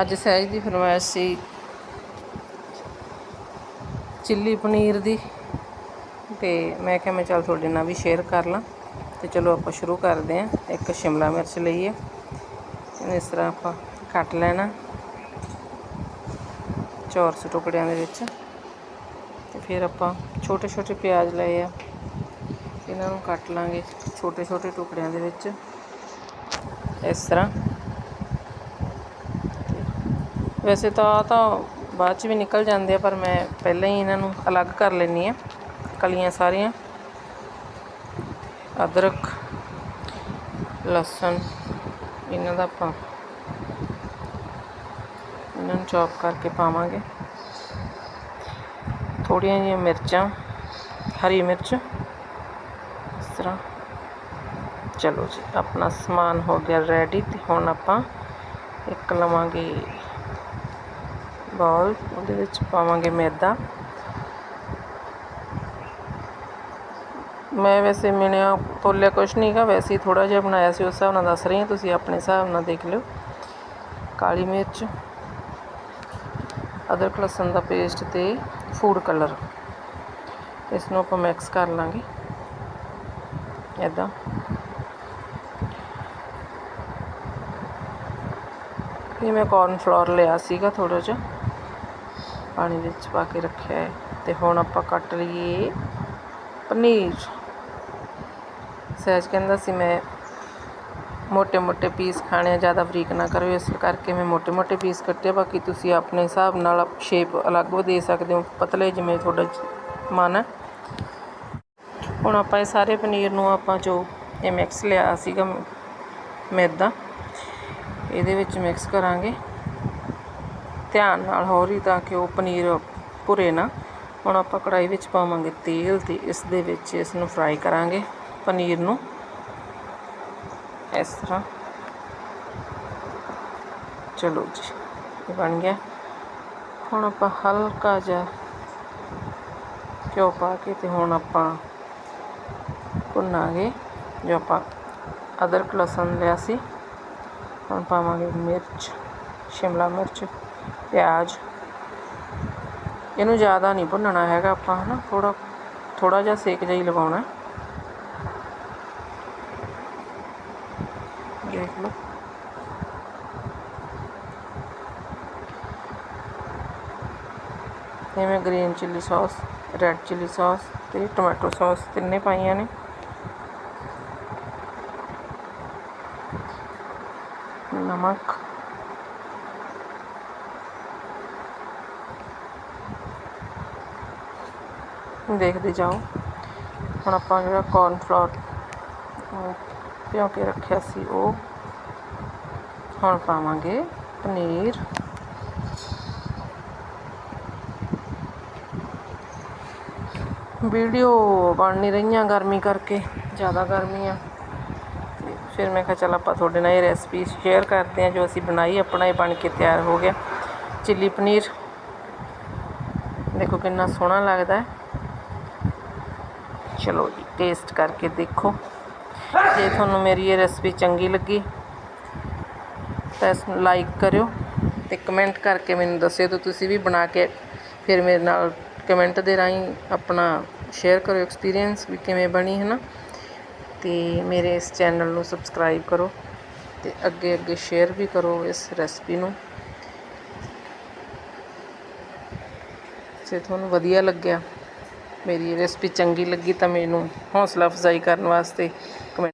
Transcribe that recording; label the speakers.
Speaker 1: ਅੱਜ ਸਹਿਜ ਦੀ ਫਰਮਾਇਸ਼ ਸੀ। ਚਿੱਲੀ ਪਨੀਰ ਦੀ। ਤੇ ਮੈਂ ਕਿਹਾ ਮੈਂ ਚੱਲ ਤੁਹਾਡੇ ਨਾਲ ਵੀ ਸ਼ੇਅਰ ਕਰ ਲਾਂ। ਤੇ ਚਲੋ ਆਪਾਂ ਸ਼ੁਰੂ ਕਰਦੇ ਹਾਂ। ਇੱਕ ਸ਼ਿਮਲਾ ਮਿਰਚ ਲਈਏ। ਇਸ ਤਰ੍ਹਾਂ ਆਪਾਂ ਕੱਟ ਲੈਣਾ। ਚੌਰਸ ਟੁਕੜਿਆਂ ਦੇ ਵਿੱਚ। ਤੇ ਫਿਰ ਆਪਾਂ ਛੋਟੇ ਛੋਟੇ ਪਿਆਜ਼ ਲਏ ਆ। ਇਹਨਾਂ ਨੂੰ ਕੱਟ ਲਾਂਗੇ ਛੋਟੇ ਛੋਟੇ ਟੁਕੜਿਆਂ ਦੇ ਵਿੱਚ। ਇਸ ਤਰ੍ਹਾਂ। ਵੈਸੇ ਤਾਂ ਆਹ ਤਾਂ ਬਾਅਦ ਚ ਵੀ ਨਿਕਲ ਜਾਂਦੇ ਆ, ਪਰ ਮੈਂ ਪਹਿਲਾਂ ਹੀ ਇਹਨਾਂ ਨੂੰ ਅਲੱਗ ਕਰ ਲੈਂਦੀ ਹਾਂ, ਕਲੀਆਂ ਸਾਰੀਆਂ। ਅਦਰਕ, ਲਸਣ, ਇਹਨਾਂ ਦਾ ਆਪਾਂ ਇਹਨਾਂ ਨੂੰ ਚੌਪ ਕਰਕੇ ਪਾਵਾਂਗੇ। ਥੋੜੀਆਂ ਜਿਹੀਆਂ ਮਿਰਚਾਂ, ਹਰੀ ਮਿਰਚ, ਇਸ ਤਰ੍ਹਾਂ। ਚਲੋ ਜੀ, ਆਪਣਾ ਸਮਾਨ ਹੋ ਗਿਆ ਰੈਡੀ ਤੇ ਹੁਣ ਆਪਾਂ ਇੱਕ ਲਵਾਂਗੇ ਬਾਉਲ ਉਹਦੇ ਵਿੱਚ ਪਾਵਾਂਗੇ ਮੈਦਾ। ਮੈਂ ਵੈਸੇ ਮਿਣਿਆ, ਤੋਲਿਆ ਕੁਛ ਨਹੀਂਗਾ ਵੈਸੇ ਹੀ ਥੋੜਾ ਜਿਹਾ ਬਣਾਇਆ ਸੀ, ਉਸ ਹਿਸਾਬ ਨਾਲ ਦੱਸ ਰਹੀ ਹਾਂ, ਤੁਸੀਂ ਆਪਣੇ ਹਿਸਾਬ ਨਾਲ ਦੇਖ ਲਿਓ। ਕਾਲੀ ਮਿਰਚ, ਅਦਰਕ, ਲਸਣ ਦਾ ਪੇਸਟ ਤੇ ਫੂਡ ਕਲਰ। ਇਸ ਨੂੰ ਆਪਾਂ ਮਿਕਸ ਕਰ ਲਾਂਗੇ। ਇਦਾਂ ਇਹ ਮੈਂ ਕਾਰਨ ਫਲੋਰ ਲਿਆ ਸੀਗਾ ਥੋੜਾ ਜਿਹਾ। ਪਾਣੀ ਵਿੱਚ ਪਾ ਕੇ ਰੱਖਿਆ ਹੈ ਤੇ ਹੁਣ ਆਪਾਂ ਕੱਟ ਲਈਏ ਪਨੀਰ। ਸਹਿਜ ਕਹਿੰਦਾ ਸੀ, ਮੈਂ ਮੋٹے-ਮੋٹے ਪੀਸ ਖਾਣੇ ਜ਼ਿਆਦਾ ਬਰੀਕ ਨਾ ਕਰੋ, ਇਸ ਕਰਕੇ ਮੈਂ ਮੋٹے-ਮੋٹے ਪੀਸ ਕੱਟੇ ਬਾਕੀ ਤੁਸੀਂ ਆਪਣੇ ਹਿਸਾਬ ਨਾਲ ਸ਼ੇਪ ਅਲੱਗ ਦੇ ਸਕਦੇ ਹੋ, ਪਤਲੇ ਜਿਵੇਂ ਤੁਹਾਡਾ ਮਨ ਹੈ। ਹੁਣ ਆਪਾਂ ਇਹ ਸਾਰੇ ਪਨੀਰ ਨੂੰ ਆਪਾਂ ਜੋ ਇਹ ਮਿਕਸ ਲਿਆ ਸੀਗਾ, ਮੈਦਾ, ਇਹਦੇ ਵਿੱਚ ਮਿਕਸ ਕਰਾਂਗੇ। ਧਿਆਨ ਨਾਲ ਹੌਲੀ ਤਾਂ ਕਿ ਉਹ ਪਨੀਰ ਭੁਰੇ ਨਾ। ਹੁਣ ਆਪਾਂ ਕੜਾਈ ਵਿੱਚ ਪਾਵਾਂਗੇ ਤੇਲ ਤੇ ਇਸ ਦੇ ਵਿੱਚ ਇਸ ਨੂੰ ਫਰਾਈ ਕਰਾਂਗੇ ਪਨੀਰ ਨੂੰ। ਇਸ ਤਰ੍ਹਾਂ। ਚਲੋ ਜੀ, ਇਹ ਬਣ ਗਿਆ। ਹੁਣ ਆਪਾਂ ਹਲਕਾ ਜਿਹਾ ਘਿਓ ਪਾ ਕੇ ਤੇ ਹੁਣ ਆਪਾਂ ਭੁੰਨਾਂਗੇ। ਜੋ ਆਪਾਂ ਅਦਰਕ ਲਸਣ ਲਿਆ ਸੀ, ਹੁਣ ਪਾਵਾਂਗੇ ਮਿਰਚ, ਸ਼ਿਮਲਾ ਮਿਰਚ। ਪਿਆਜ਼। ਇਹਨੂੰ ਜ਼ਿਆਦਾ ਨਹੀਂ ਭੁੰਨਣਾ ਹੈਗਾ ਆਪਾਂ, ਹਨਾ? ਥੋੜਾ ਥੋੜਾ ਜਿਹਾ ਸੇਕ ਜਿਹਾ ਹੀ ਲਗਾਉਣਾ। ਦੇਖ ਲਓ। ਜਿਵੇਂ ਮੈਂ green chilli sauce, red chilli sauce ਤੇ ਟੋਮੈਟੋ ਸੌਸ ਤਿੰਨੇ ਪਾਈਆਂ ਨੇ। ਨਮਕ। ਦੇਖਦੇ ਜਾਓ। ਹੁਣ ਆਪਾਂ ਜਿਹੜਾ ਕੌਰਨ ਫਲੋਰ ਭਿਓ ਕੇ ਰੱਖਿਆ ਸੀ ਉਹ। ਹੁਣ ਪਾਵਾਂਗੇ ਪਨੀਰ। ਵੀਡੀਓ ਬਣ ਨਹੀਂ ਰਹੀਆਂ ਗਰਮੀ ਕਰਕੇ, ਜ਼ਿਆਦਾ ਗਰਮੀ ਆ ਤੇ ਫਿਰ ਮੈਂ ਕਿਹਾ ਚੱਲ ਆਪਾਂ ਤੁਹਾਡੇ ਨਾਲ ਇਹ ਰੈਸਪੀ ਸ਼ੇਅਰ ਕਰਦੇ ਹਾਂ, ਜੋ ਅਸੀਂ ਬਣਾਈ, ਆਪਣਾ ਇਹ ਬਣ ਕੇ ਤਿਆਰ ਹੋ ਗਿਆ। ਚਿੱਲੀ ਪਨੀਰ। ਦੇਖੋ ਕਿੰਨਾ ਸੋਹਣਾ ਲੱਗਦਾ ਹੈ। ਚਲੋ ਜੀ ਟੇਸਟ ਕਰਕੇ ਦੇਖੋ। ਜੇ ਤੁਹਾਨੂੰ ਮੇਰੀ ਇਹ ਰੈਸਪੀ ਚੰਗੀ ਲੱਗੀ, ਤਾਂ ਇਸ ਨੂੰ ਲਾਈਕ ਕਰਿਓ ਤੇ ਕਮੈਂਟ ਕਰਕੇ ਮੈਨੂੰ ਦੱਸਿਓ ਤਾਂ ਤੁਸੀਂ ਵੀ ਬਣਾ ਕੇ ਫਿਰ ਮੇਰੇ ਨਾਲ ਕਮੈਂਟ ਦੇ ਰਾਹੀਂ ਆਪਣਾ ਸ਼ੇਅਰ ਕਰੋ ਐਕਸਪੀਰੀਅੰਸ ਵੀ ਕਿਵੇਂ ਬਣੀ ਹੈ ਨਾ ਤੇ ਮੇਰੇ ਇਸ ਚੈਨਲ ਨੂੰ ਸਬਸਕ੍ਰਾਈਬ ਕਰੋ ਤੇ ਅੱਗੇ ਅੱਗੇ ਸ਼ੇਅਰ ਵੀ ਕਰੋ ਇਸ ਰੈਸਪੀ ਨੂੰ। ਜੇ ਤੁਹਾਨੂੰ ਵਧੀਆ ਲੱਗਿਆ ਮੇਰੀ ਰੈਸਪੀ ਚੰਗੀ ਲੱਗੀ ਤਾਂ ਮੈਨੂੰ ਹੌਸਲਾ ਅਫਜ਼ਾਈ ਕਰਨ ਵਾਸਤੇ ਕਮੈਂਟ